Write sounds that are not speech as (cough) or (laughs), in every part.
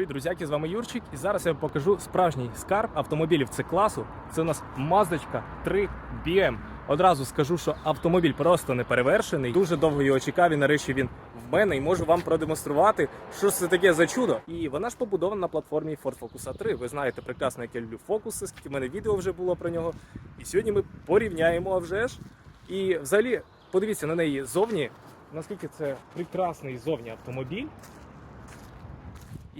Привіт, друзяки, з вами Юрчик. І зараз я вам покажу справжній скарб автомобілів це класу. Це у нас Маздочка 3 BM. Одразу скажу, що автомобіль просто не перевершений. Дуже довго його чекав і нарешті він в мене і можу вам продемонструвати, що це таке за чудо. І вона ж побудована на платформі Ford Focus A3. Ви знаєте прекрасно, як я люблю фокуси, скільки в мене відео вже було про нього. І сьогодні ми порівняємо вже ж. І взагалі подивіться на неї зовні. Наскільки це прекрасний зовні автомобіль.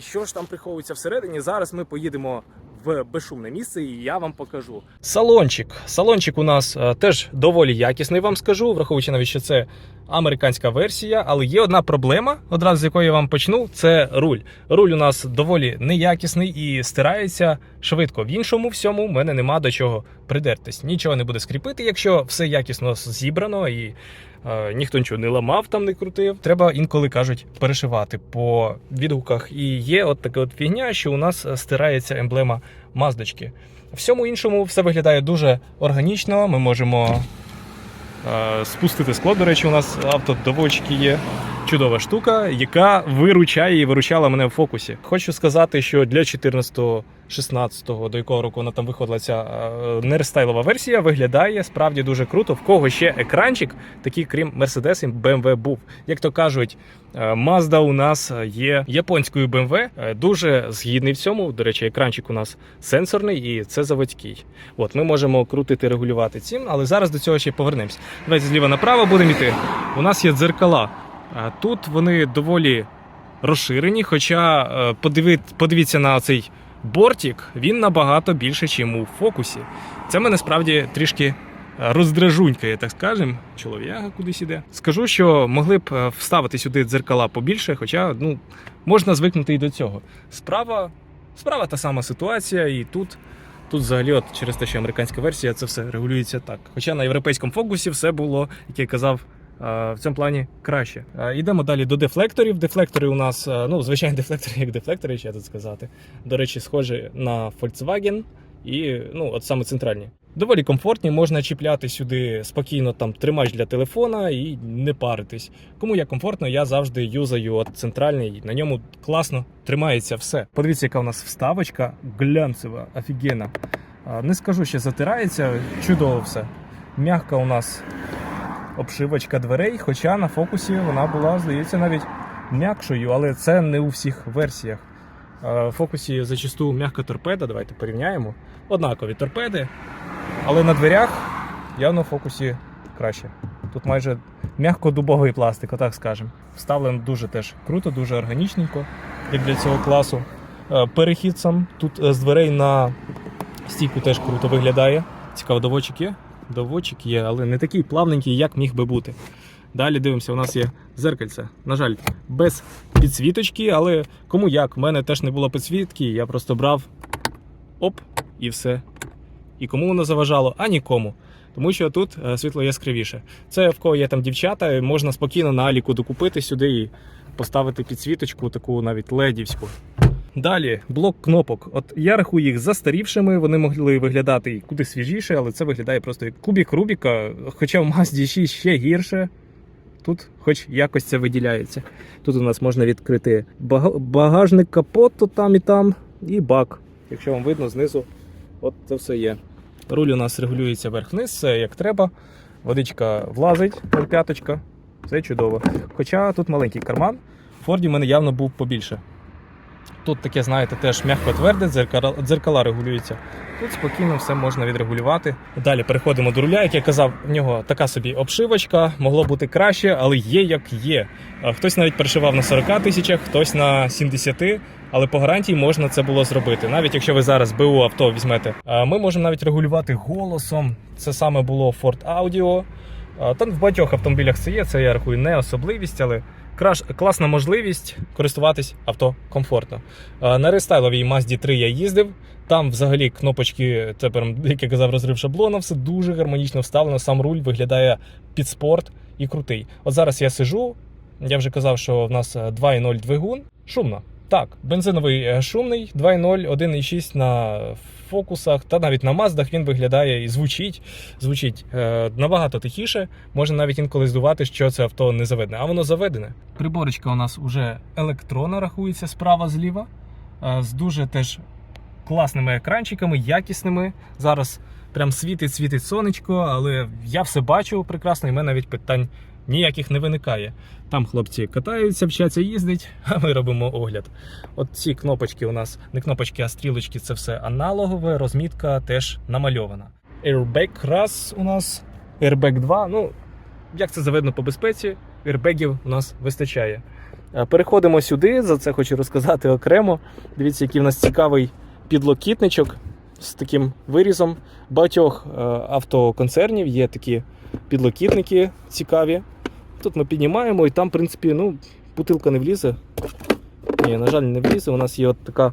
І що ж там приховується всередині? Зараз ми поїдемо в безшумне місце, і я вам покажу. Салончик. Салончик у нас е, теж доволі якісний, вам скажу, враховуючи навіть, що це американська версія, але є одна проблема, одразу з якої я вам почну, це руль. Руль у нас доволі неякісний і стирається швидко. В іншому всьому в мене нема до чого придертись. Нічого не буде скріпити, якщо все якісно зібрано і е, ніхто нічого не ламав, там не крутив. Треба інколи кажуть перешивати по відгуках. І є от така от фігня, що у нас стирається емблема маздочки. Всьому іншому все виглядає дуже органічно. Ми можемо спустити скло. До речі, у нас автодоводчики є. Чудова штука, яка виручає і виручала мене в фокусі. Хочу сказати, що для 14-го, 16-го, до якого року вона там виходила ця е, нерестайлова версія, виглядає справді дуже круто. В кого ще екранчик, такий крім Mercedes і BMW був. Як то кажуть, е, Mazda у нас є японською BMW, е, дуже згідний в цьому. До речі, екранчик у нас сенсорний і це заводський. От ми можемо крутити, регулювати цим, але зараз до цього ще повернемось. Давайте зліва направо будемо йти. У нас є дзеркала. Тут вони доволі розширені, хоча подивіться на цей бортик, він набагато більше, ніж у фокусі. Це мене справді трішки е, роздражунькає, так скажемо. Чолов'яга кудись іде. Скажу, що могли б е, вставити сюди дзеркала побільше, хоча ну, можна звикнути і до цього. Справа, справа та сама ситуація, і тут. Тут взагалі, от через те, що американська версія, це все регулюється так. Хоча на європейському фокусі все було, як я казав, в цьому плані краще. Йдемо далі до дефлекторів. Дефлектори у нас, е, ну, звичайно, (laughs) дефлектори як дефлектори, ще тут сказати. До речі, схожі на Volkswagen і ну, от саме центральні. Доволі комфортні, можна чіпляти сюди спокійно там тримач для телефона і не паритись. Кому як комфортно, я завжди юзаю от центральний, на ньому класно тримається все. Подивіться, яка у нас вставочка глянцева, офігенна. Не скажу, що затирається, чудово все. Мягка у нас обшивочка дверей, хоча на фокусі вона була, здається, навіть м'якшою, але це не у всіх версіях. Е, В фокусі зачасту м'яка торпеда, давайте порівняємо. Однакові торпеди, але на дверях явно в фокусі краще. Тут майже м'яко-дубовий пластик, отак скажемо. Вставлено дуже теж круто, дуже органічненько, як для цього класу. Е, Перехід сам тут е, з дверей на стійку теж круто виглядає. Цікаво, доводчик є? Доводчик є, але не такий плавненький, як міг би бути. Далі дивимося, у нас є зеркальце. На жаль, без підсвіточки, але кому як. У мене теж не було підсвітки, я просто брав оп, і все. І кому воно заважало? А нікому. Тому що тут е, світло яскравіше. Це в кого є там дівчата, можна спокійно на аліку докупити сюди і поставити підсвіточку, таку навіть ледівську. Далі блок кнопок. От я рахую їх застарівшими, вони могли виглядати і куди свіжіше, але це виглядає просто як кубік Рубіка, хоча в Mazda 6 ще гірше. Тут хоч якось це виділяється. Тут у нас можна відкрити бага- багажник капоту там і там, і бак. Якщо вам видно, знизу от це все є. Руль у нас регулюється вверх-вниз, все як треба. Водичка влазить, п'яточка. Все чудово. Хоча тут маленький карман. В Форді в мене явно був побільше. Тут таке, знаєте, теж м'яко тверде, дзеркала, дзеркала регулюються. Тут спокійно все можна відрегулювати. Далі переходимо до руля. Як я казав, в нього така собі обшивочка, могло бути краще, але є як є. Хтось навіть перешивав на 40 тисячах, хтось на 70, але по гарантії можна це було зробити. Навіть якщо ви зараз БУ авто візьмете, ми можемо навіть регулювати голосом. Це саме було Ford Audio. Там в багатьох автомобілях це є, це я рахую не особливість, але класна можливість користуватись авто комфортно. На рестайловій Mazda 3 я їздив. Там взагалі кнопочки, прям, як я казав, розрив шаблона, все дуже гармонічно вставлено. Сам руль виглядає під спорт і крутий. От зараз я сижу, я вже казав, що в нас е, 2.0 двигун. Шумно. Так, бензиновий е, шумний, 2.0, 1.6 на фокусах, та навіть на маздах він виглядає і звучить. Звучить е, набагато тихіше. Можна навіть інколи здувати, що це авто не заведене, а воно заведене. Приборочка у нас вже електронна рахується справа зліва. е, з дуже теж класними екранчиками, якісними. Зараз прям світить, світить сонечко, але я все бачу прекрасно, і в мене навіть питань ніяких не виникає. Там хлопці катаються, вчаться їздить, (laughs) а ми робимо огляд. От ці кнопочки у нас не кнопочки, а стрілочки це все аналогове, розмітка теж намальована. Airbag раз у нас, Airbag 2. Ну, як це заведено по безпеці, airbagів у нас вистачає. Е, Переходимо сюди, за це хочу розказати окремо. Дивіться, який в нас цікавий підлокітничок з таким вирізом. Багатьох е, автоконцернів є такі підлокітники цікаві. Тут ми піднімаємо і там, в принципі, ну, бутилка не влізе. Ні, на жаль, не влізе. У нас є от така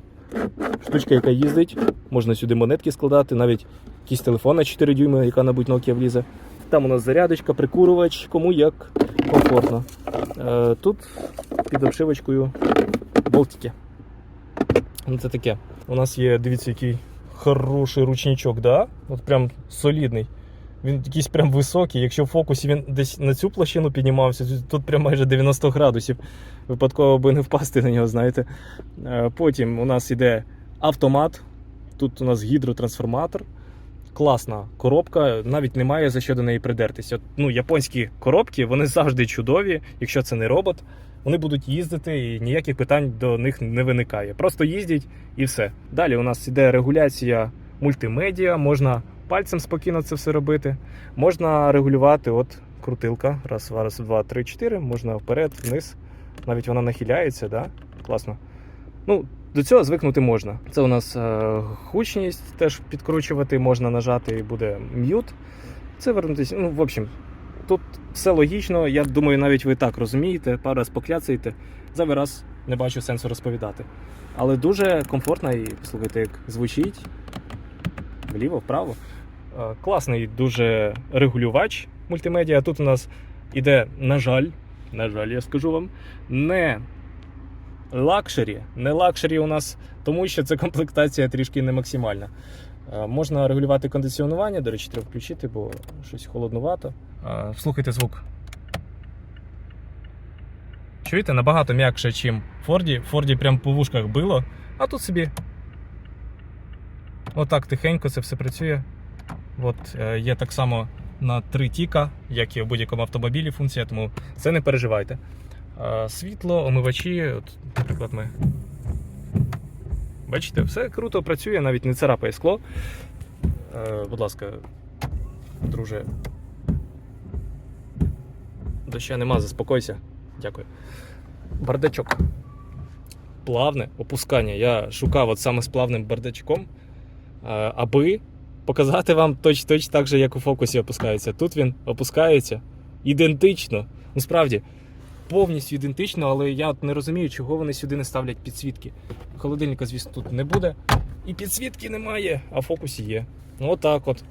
штучка, яка їздить. Можна сюди монетки складати, навіть якийсь телефон на 4 дюйми, яка, набудь Nokia влізе. Там у нас зарядочка, прикурювач, кому як комфортно. Е, тут під обшивочкою болтики. Ну, це таке. У нас є, дивіться, який хороший ручничок, да? От прям солідний. Він якийсь прям високий. Якщо в фокусі він десь на цю площину піднімався, тут прям майже 90 градусів. Випадково би не впасти на нього, знаєте. Е, Потім у нас іде автомат. Тут у нас гідротрансформатор. Класна коробка, навіть немає за що до неї придертися. Ну, японські коробки вони завжди чудові, якщо це не робот. Вони будуть їздити і ніяких питань до них не виникає. Просто їздять і все. Далі у нас іде регуляція мультимедіа, можна пальцем спокійно це все робити. Можна регулювати от крутилка. Раз, раз, два, три, чотири. Можна вперед, вниз. Навіть вона нахиляється, да? класно. Ну, до цього звикнути можна. Це у нас е, гучність теж підкручувати, можна нажати і буде м'ют. Це вернутися. Ну, в общем, тут все логічно. Я думаю, навіть ви так розумієте, пару раз покляцаєте. Зайвий раз не бачу сенсу розповідати. Але дуже комфортно і слухайте, як звучить вліво, вправо. Е, Класний дуже регулювач мультимедіа. Тут у нас іде, на жаль, на жаль, я скажу вам, не лакшері. Не лакшері у нас, тому що ця комплектація трішки не максимальна. Е, Можна регулювати кондиціонування, до речі, треба включити, бо щось холоднувато. Е, Слухайте звук. Чуєте, набагато м'якше, ніж Форді. Форді прям по вушках било, а тут собі. Отак тихенько це все працює. От е, є так само на 3 тіка, як і в будь-якому автомобілі функція, тому це не переживайте. Е, Світло, омивачі, от, наприклад, ми. Бачите, все круто працює, навіть не царапає скло. Е, Будь ласка, друже. Доща нема, заспокойся. Дякую. Бардачок. Плавне опускання. Я шукав от саме з плавним бардачком, аби показати вам точно точ так же, як у фокусі опускається. Тут він опускається ідентично. Ну, справді, повністю ідентично, але я не розумію, чого вони сюди не ставлять підсвітки. Холодильника, звісно, тут не буде. І підсвітки немає, а фокусі є. Ну, отак от.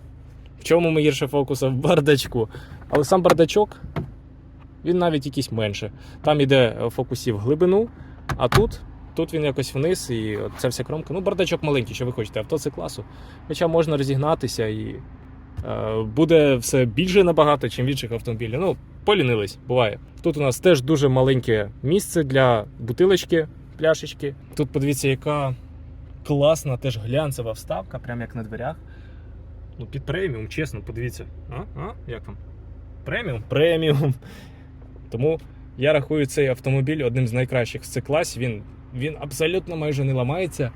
В чому ми гірше фокуса? В бардачку. Але сам бардачок, він навіть якийсь менше. Там іде в фокусі в глибину, а тут. Тут він якось вниз, і от ця вся кромка. Ну, бардачок маленький, що ви хочете, авто це класу. Хоча можна розігнатися і е, буде все більше набагато, чим в інших автомобілів. Ну, полінились, буває. Тут у нас теж дуже маленьке місце для бутилочки, пляшечки. Тут подивіться, яка класна, теж глянцева вставка, прямо як на дверях. Ну, під преміум, чесно, подивіться. А? А? Як там? Преміум? Преміум. Тому я рахую цей автомобіль одним з найкращих в C-класі. Він, він абсолютно майже не ламається,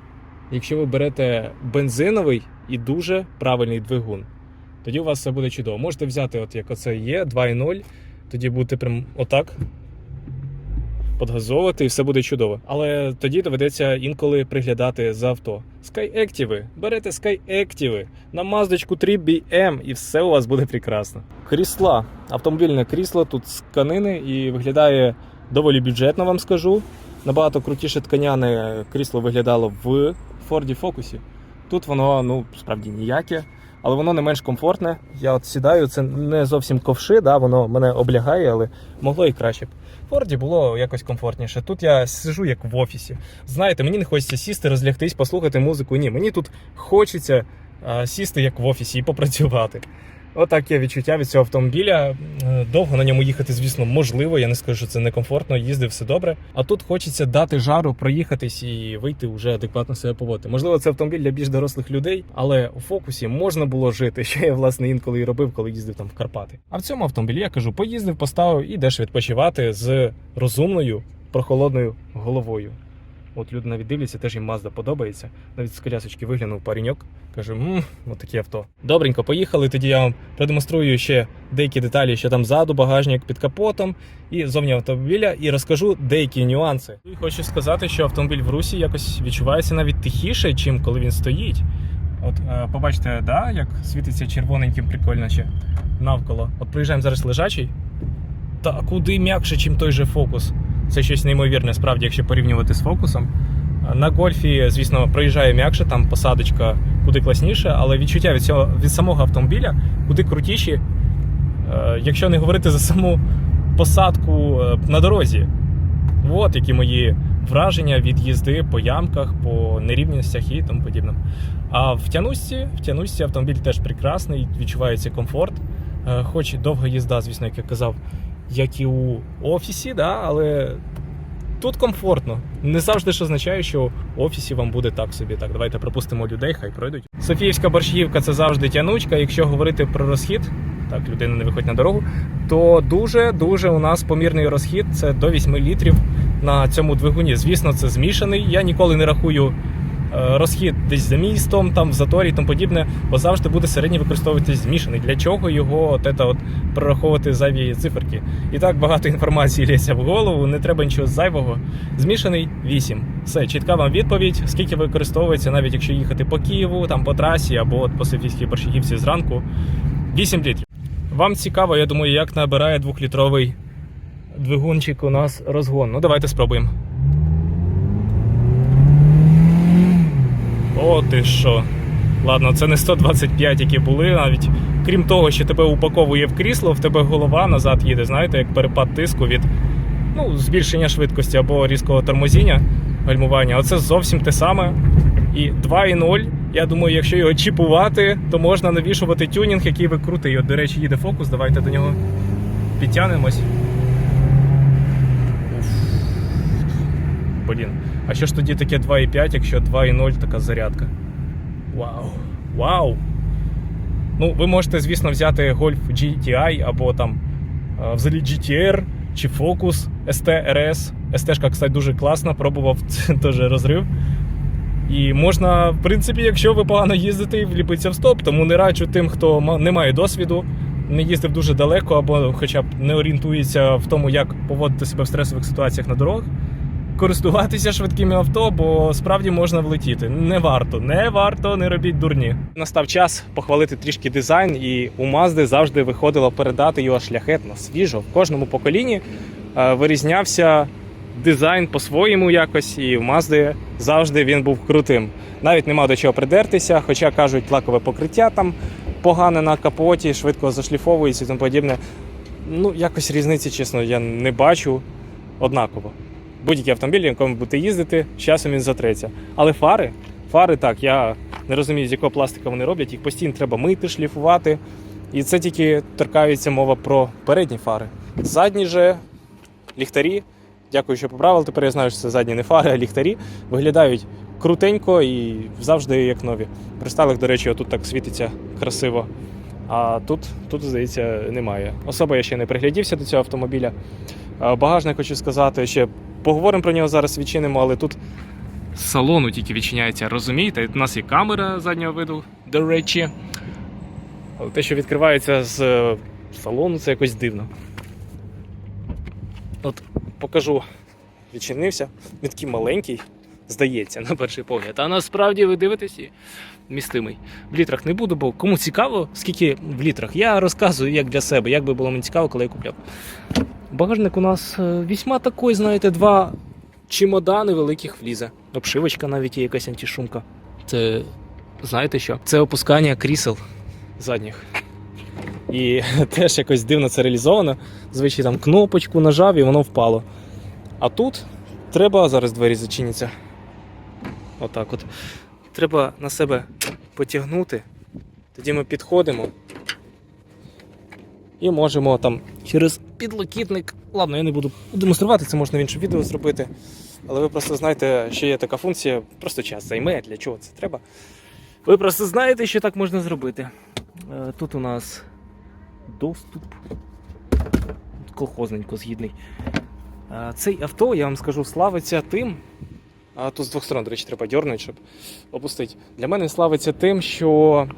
якщо ви берете бензиновий і дуже правильний двигун. Тоді у вас все буде чудово. Можете взяти, от як оце є, 2.0, тоді будете прям отак подгазовувати і все буде чудово. Але тоді доведеться інколи приглядати за авто. Skyactiv, берете Skyactiv на Маздочку 3 BM і все у вас буде прекрасно. Крісла. Автомобільне крісло тут з тканини і виглядає доволі бюджетно, вам скажу. Набагато крутіше тканяне крісло виглядало в Ford Focus. Тут воно ну справді ніяке, але воно не менш комфортне. Я от сідаю, це не зовсім ковши, да, воно мене облягає, але могло і краще б. В Форді було якось комфортніше. Тут я сижу як в офісі. Знаєте, мені не хочеться сісти, розлягтись, послухати музику. Ні, мені тут хочеться а, сісти як в офісі і попрацювати. Отак є відчуття від цього автомобіля. Е, Довго на ньому їхати, звісно, можливо. Я не скажу, що це некомфортно, їздив все добре. А тут хочеться дати жару, проїхатись і вийти вже адекватно себе поводити. Можливо, це автомобіль для більш дорослих людей, але у фокусі можна було жити, (laughs) що я власне інколи і робив, коли їздив там в Карпати. А в цьому автомобілі я кажу, поїздив, поставив і йдеш відпочивати з розумною, прохолодною головою. От люди навіть дивляться, теж їм Mazda подобається. Навіть з колясочки виглянув пареньок, каже, мм, отаке авто. Добренько, поїхали. Тоді я вам продемонструю ще деякі деталі, що там ззаду, багажник під капотом і зовні автомобіля, і розкажу деякі нюанси. І хочу сказати, що автомобіль в русі якось відчувається навіть тихіше, чим коли він стоїть. От е, побачите, да, як світиться червоненьким прикольно ще навколо. От приїжджаємо зараз лежачий. Та куди м'якше, чим той же фокус. Це щось неймовірне, справді, якщо порівнювати з фокусом. На гольфі, звісно, проїжджає м'якше, там посадочка куди класніше, але відчуття від цього від самого автомобіля куди крутіші, е, якщо не говорити за саму посадку е, на дорозі. От які мої враження від їзди по ямках, по нерівностях і тому подібне. А в тянусці, в тянусці автомобіль теж прекрасний, відчувається комфорт. Е, Хоч довга їзда, звісно, як я казав, як і у офісі, да, але тут комфортно. Не завжди ж означає, що в офісі вам буде так собі. Так, давайте пропустимо людей, хай пройдуть. Софіївська борщівка це завжди тянучка. Якщо говорити про розхід, так, людина не виходить на дорогу, то дуже-дуже у нас помірний розхід це до 8 літрів на цьому двигуні. Звісно, це змішаний. Я ніколи не рахую розхід десь за містом, там в заторі і тому подібне, бо завжди буде середній використовуватись змішаний. Для чого його от ета от прораховувати зайві циферки? І так багато інформації лється в голову, не треба нічого зайвого. Змішаний 8. Все, чітка вам відповідь, скільки використовується, навіть якщо їхати по Києву, там по трасі або от по Софійській Борщагівці зранку. 8 літрів. Вам цікаво, я думаю, як набирає двохлітровий двигунчик у нас розгон. Ну, давайте спробуємо. О, ти що. Ладно, це не 125, які були. Навіть крім того, що тебе упаковує в крісло, в тебе голова назад їде, знаєте, як перепад тиску від ну, збільшення швидкості або різкого тормозіння, гальмування. Оце зовсім те саме. І 2.0. Я думаю, якщо його чіпувати, то можна навішувати тюнінг, який ви крутий. От, до речі, їде фокус. Давайте до нього підтягнемось. Блін. А що ж тоді таке 2.5, якщо 2.0 така зарядка? Вау! Вау! Ну, ви можете, звісно, взяти Golf GTI або там е, взагалі GTR чи Focus ST RS. Кстати, дуже класна, пробував (laughs) теж розрив. І можна, в принципі, якщо ви погано їздите, вліпитися в стоп, тому не раджу тим, хто не має досвіду, не їздив дуже далеко або хоча б не орієнтується в тому, як поводити себе в стресових ситуаціях на дорогах. Користуватися швидкими авто, бо справді можна влетіти. Не варто, не варто, не робіть дурні. Настав час похвалити трішки дизайн, і у Мазди завжди виходило передати його шляхетно, свіжо. В кожному поколінні е, вирізнявся дизайн по-своєму якось, і в Мазди завжди він був крутим. Навіть нема до чого придертися, хоча кажуть, лакове покриття там погане на капоті, швидко зашліфовується і тому подібне. Ну, якось різниці, чесно, я не бачу однаково. Будь-який автомобіль, якому будете їздити, з часом він затреться. Але фари, фари так, я не розумію, з якого пластика вони роблять, їх постійно треба мити, шліфувати. І це тільки торкається мова про передні фари. Задні же ліхтарі. Дякую, що поправили. Тепер я знаю, що це задні не фари, а ліхтарі. Виглядають крутенько і завжди як нові. При до речі, отут так світиться красиво. А тут, тут, здається, немає. Особо я ще не приглядівся до цього автомобіля. Багажник хочу сказати, ще поговоримо про нього зараз відчинимо, але тут салону тільки відчиняється, розумієте? У нас є камера заднього виду, до речі. Але те, що відкривається з е, салону, це якось дивно. От покажу, відчинився. Він такий маленький, здається, на перший погляд. А насправді ви дивитесь і містимий. В літрах не буду, бо кому цікаво, скільки в літрах. Я розказую як для себе, як би було мені цікаво, коли я купляв. Багажник у нас е, вісьма такий, знаєте, два чемодани великих влізе. Обшивочка навіть є якась антишумка. Це знаєте що? Це опускання крісел задніх. І (laughs) теж якось дивно це реалізовано. Звичайно, там кнопочку нажав і воно впало. А тут треба зараз двері зачиняться. Отак от. Треба на себе потягнути. Тоді ми підходимо І можемо там через підлокітник. Ладно, я не буду демонструвати, це можна в іншому відео зробити. Але ви просто знаєте, що є така функція, просто час займе, для чого це треба. Ви просто знаєте, що так можна зробити. Е, Тут у нас доступ колхозненько згідний. Е, Цей авто, я вам скажу, славиться тим. А тут з двох сторон, до речі, треба дьорнути, щоб опустити. Для мене славиться тим, що,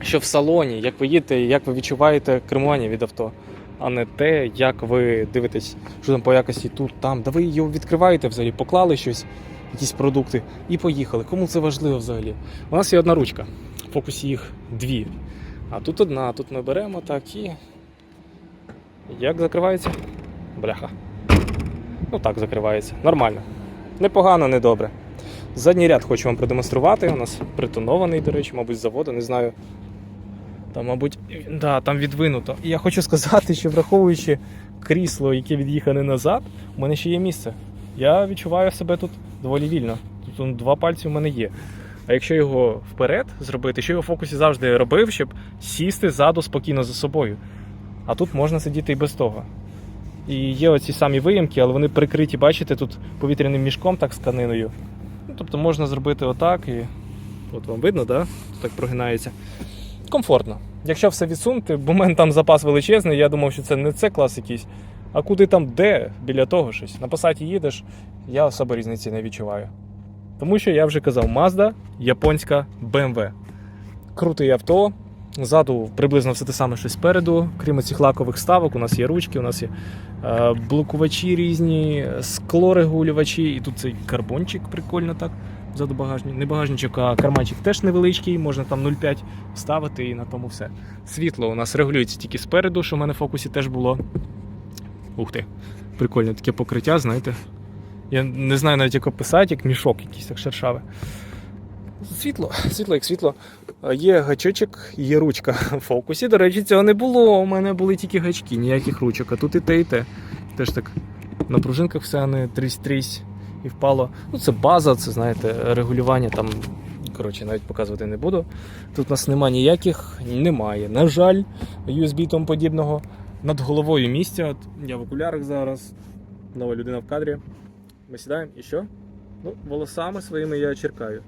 що в салоні, як ви їдете, як ви відчуваєте кермування від авто, а не те, як ви дивитесь, що там по якості тут, там. Да ви його відкриваєте взагалі, поклали щось, якісь продукти і поїхали. Кому це важливо взагалі? У нас є одна ручка, в фокусі їх дві. А тут одна, тут ми беремо так і. Як закривається? Бляха. Ну так закривається. Нормально. Непогано, не добре. Задній ряд хочу вам продемонструвати. У нас притонований, до речі, мабуть, заводу, не знаю. Там, мабуть, да, там відвинуто. І я хочу сказати, що враховуючи крісло, яке від'їхане назад, у мене ще є місце. Я відчуваю себе тут доволі вільно. Тут два пальці у мене є. А якщо його вперед зробити, що я в фокусі завжди робив, щоб сісти ззаду спокійно за собою. А тут можна сидіти і без того. І є оці самі виїмки, але вони прикриті, бачите, тут повітряним мішком, так з тканиною. Ну, тобто можна зробити отак і. От вам видно, да? так прогинається. Комфортно. Якщо все відсунути, бо в мене там запас величезний, я думав, що це не це клас якийсь. А куди там де біля того щось. На посаді їдеш, я особо різниці не відчуваю. Тому що я вже казав, Mazda, японська BMW. Крутий авто. Ззаду приблизно все те саме, що спереду. Крім цих лакових ставок, у нас є ручки, у нас є е, блокувачі різні, склорегулювачі, і тут цей карбончик прикольно так. Ззаду багажник. Не багажничок, а карманчик теж невеличкий, можна там 0,5 вставити і на тому все. Світло у нас регулюється тільки спереду, що в мене в фокусі теж було. Ух ти, прикольне таке покриття, знаєте. Я не знаю навіть як описати, як мішок якийсь так шершавий. Світло, світло як світло. Є гачочок, є ручка в фокусі. До речі, цього не було. У мене були тільки гачки, ніяких ручок. А тут і те, і те. Теж так на пружинках все не трісь-трісь і впало. Ну, це база, це знаєте, регулювання там. Коротше, навіть показувати не буду. Тут у нас немає ніяких, немає. На жаль, USB тому подібного. Над головою місця. От я в окулярах зараз. Нова людина в кадрі. Ми сідаємо і що? Ну, волосами своїми я черкаю.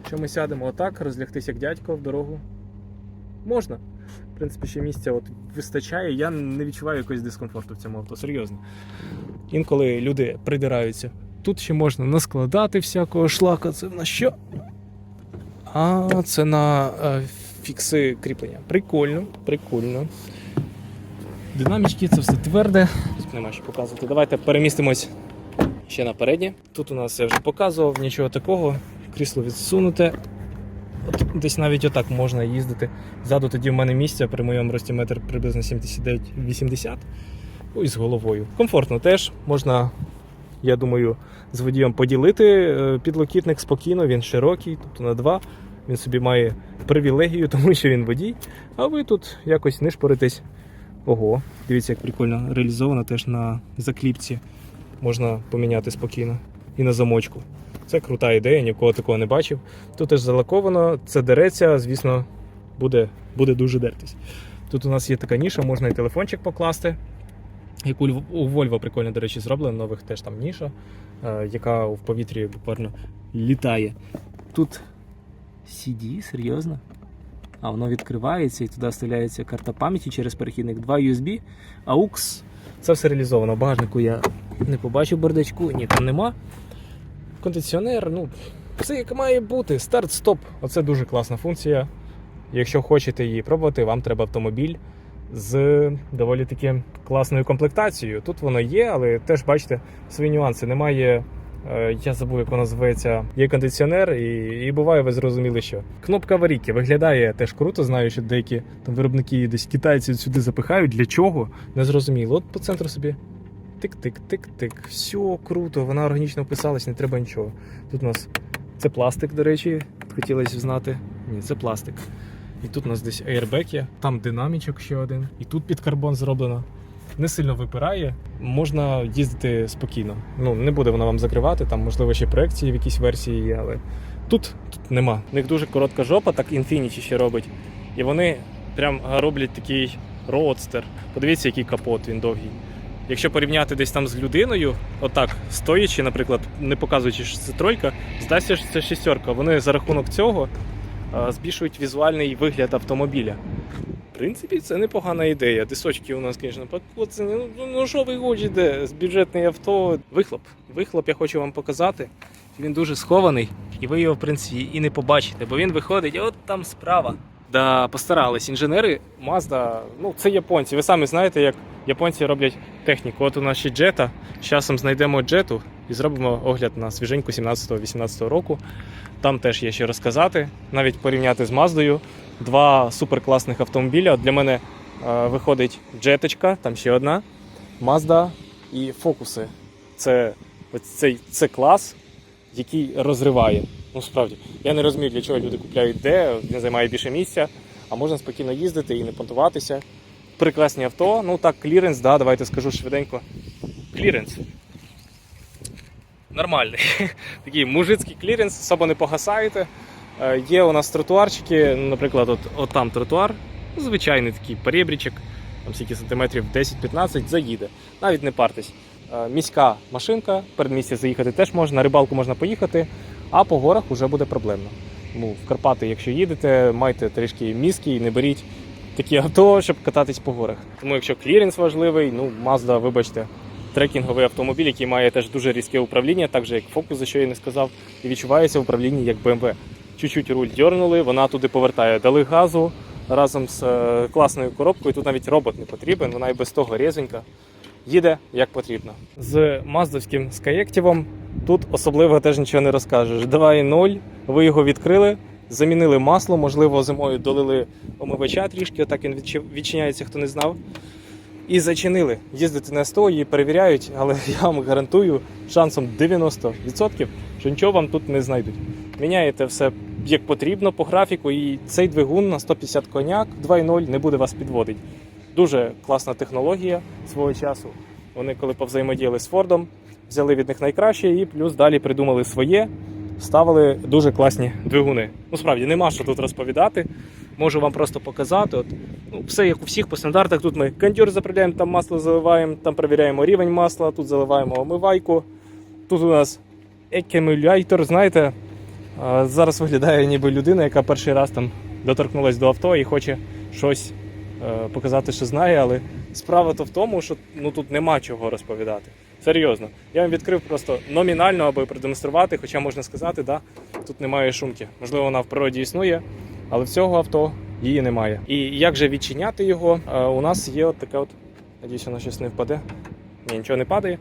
Якщо ми сядемо отак, розлягтися як дядько в дорогу, можна. В принципі, ще місця от вистачає, я не відчуваю якогось дискомфорту в цьому авто, серйозно. Інколи люди придираються. Тут ще можна наскладати всякого шлака. Це на що? А, це на е, фікси кріплення. Прикольно, прикольно. Динамічки, це все тверде. Тут нема що показувати. Давайте перемістимось ще на переднє. Тут у нас я вже показував, нічого такого. Крісло відсунуте. От десь навіть отак можна їздити. Ззаду тоді в мене місця при моєму рості метр приблизно 79-80. Ну і з головою. Комфортно теж можна, я думаю, з водієм поділити е, підлокітник спокійно, він широкий, тобто на два. Він собі має привілегію, (laughs) тому що він водій. А ви тут якось не шпоритесь. Ого, дивіться, як прикольно реалізовано теж на закліпці. Можна поміняти спокійно. І на замочку. Це крута ідея, ні в кого такого не бачив. Тут теж залаковано, це дереться, звісно, буде, буде дуже дертись. Тут у нас є така ніша, можна і телефончик покласти. Як у Льв- у Volvo прикольно, до речі, зроблено, нових теж там ніша, е, яка в повітрі буквально літає. Тут CD, серйозно? А воно відкривається і туди вставляється карта пам'яті через перехідник, два USB, AUX. Це все реалізовано. Багажнику я не побачив бардачку, ні, там нема. Кондиціонер, ну, все як має бути. Старт-стоп. Оце дуже класна функція. Якщо хочете її пробувати, вам треба автомобіль з доволі таки класною комплектацією. Тут воно є, але теж бачите свої нюанси. Немає. е, Я забув, як вона називається. Є кондиціонер, і, і буває, ви зрозуміли, що. Кнопка аварійки виглядає теж круто. Знаю, що деякі там виробники десь китайці сюди запихають. Для чого? Не зрозуміло. От по центру собі Тик-тик-тик-тик. Все круто, вона органічно вписалась, не треба нічого. Тут у нас це пластик, до речі, хотілося знати. Ні, це пластик. І тут у нас десь airbag є, там динамічок ще один. І тут під карбон зроблено. Не сильно випирає, можна їздити спокійно. Ну, не буде вона вам закривати, там, можливо, ще проекції в якійсь версії є, але тут, тут нема. У них дуже коротка жопа, так Infinity ще робить. І вони прям роблять такий Roadster. Подивіться, який капот він довгий. Якщо порівняти десь там з людиною, отак, стоячи, наприклад, не показуючи, що це тройка, здасться, що це шістерка. Вони за рахунок цього збільшують візуальний вигляд автомобіля. В принципі, це непогана ідея. Дисочки у нас, звісно, покоцані. Ну, ну, ну що ви хочете з бюджетне авто? Вихлоп. Вихлоп я хочу вам показати. Він дуже схований, і ви його, в принципі, і не побачите, бо він виходить от там справа. Да, постарались. Інженери Mazda, ну це японці. Ви самі знаєте, як японці роблять техніку. От у нас ще джета. З часом знайдемо джету і зробимо огляд на свіженьку 17-18 року. Там теж є що розказати, навіть порівняти з Маздою. Два суперкласних автомобіля. От Для мене е, виходить джеточка, там ще одна, Mazda і фокуси. Це ось цей це клас, який розриває. Ну справді, я не розумію, для чого люди купляють де, він займає більше місця, а можна спокійно їздити і не понтуватися. Прекрасні авто. Ну так, кліренс, да, давайте скажу швиденько. Кліренс. Нормальний. (laughs) Такий мужицький кліренс, особо не погасаєте. Е, Є у нас тротуарчики, наприклад, от, от там тротуар, звичайний такий перебрічок, там скільки сантиметрів 10-15, заїде. Навіть не партесь. Е, Міська машинка, передмістя заїхати теж можна, на рибалку можна поїхати, а по горах вже буде проблемно. Ну, в Карпати, якщо їдете, майте трішки мізки і не беріть такі авто, щоб кататись по горах. Тому якщо кліренс важливий, ну Mazda, вибачте, трекінговий автомобіль, який має теж дуже різке управління, так же як Focus, за що я не сказав, і відчувається в управлінні як BMW. Чуть-чуть руль дьорнули, вона туди повертає. Дали газу разом з е, класною коробкою. Тут навіть робот не потрібен, вона і без того різенька. Їде як потрібно. З маздовським скаєктівом тут особливо теж нічого не розкажеш. 2.0, ви його відкрили, замінили масло, можливо, зимою долили омивача трішки, отак він відчиняється, хто не знав. І зачинили. Їздити на 100, її перевіряють, але (laughs) я вам гарантую шансом 90%, що нічого вам тут не знайдуть. Міняєте все як потрібно по графіку, і цей двигун на 150 коняк 2.0 не буде вас підводити. Дуже класна технологія свого часу. Вони, коли повзаємодіяли з Фордом, взяли від них найкраще і плюс далі придумали своє, ставили дуже класні двигуни. Ну, справді, нема що тут розповідати. Можу вам просто показати. От, ну, все як у всіх по стандартах. Тут ми кондьор заправляємо, там масло заливаємо, там перевіряємо рівень масла, тут заливаємо омивайку. Тут у нас екемулятор, знаєте, зараз виглядає ніби людина, яка перший раз там доторкнулась до авто і хоче щось е, показати, що знає, але справа то в тому, що ну, тут нема чого розповідати. Серйозно. Я вам відкрив просто номінально, аби продемонструвати, хоча можна сказати, да, тут немає шумки. Можливо, вона в природі існує, але в цього авто її немає. І як же відчиняти його? Е, У нас є от таке от. Надіюсь, воно щось не впаде. Ні, нічого не падає.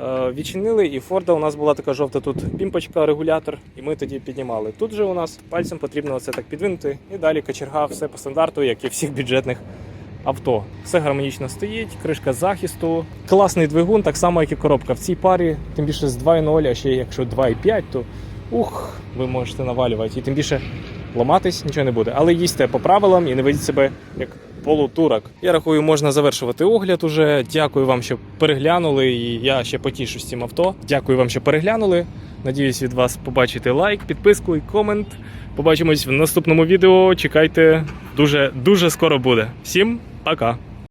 Е, Відчинили, і Форда у нас була така жовта тут пімпочка, регулятор, і ми тоді піднімали. Тут же у нас пальцем потрібно це так підвинути, і далі кочерга, все по стандарту, як і всіх бюджетних авто. Все гармонічно стоїть, кришка захисту. Класний двигун, так само, як і коробка. В цій парі, тим більше з 2.0, а ще якщо 2.5, то ух, ви можете навалювати. І тим більше ламатись нічого не буде. Але їсте по правилам і не ведіть себе як полутурок. Я рахую, можна завершувати огляд уже. Дякую вам, що переглянули. І я ще потішусь цим авто. Дякую вам, що переглянули. Надіюсь від вас побачити лайк, підписку і комент. Побачимось в наступному відео. Чекайте, дуже дуже скоро буде. Всім пока!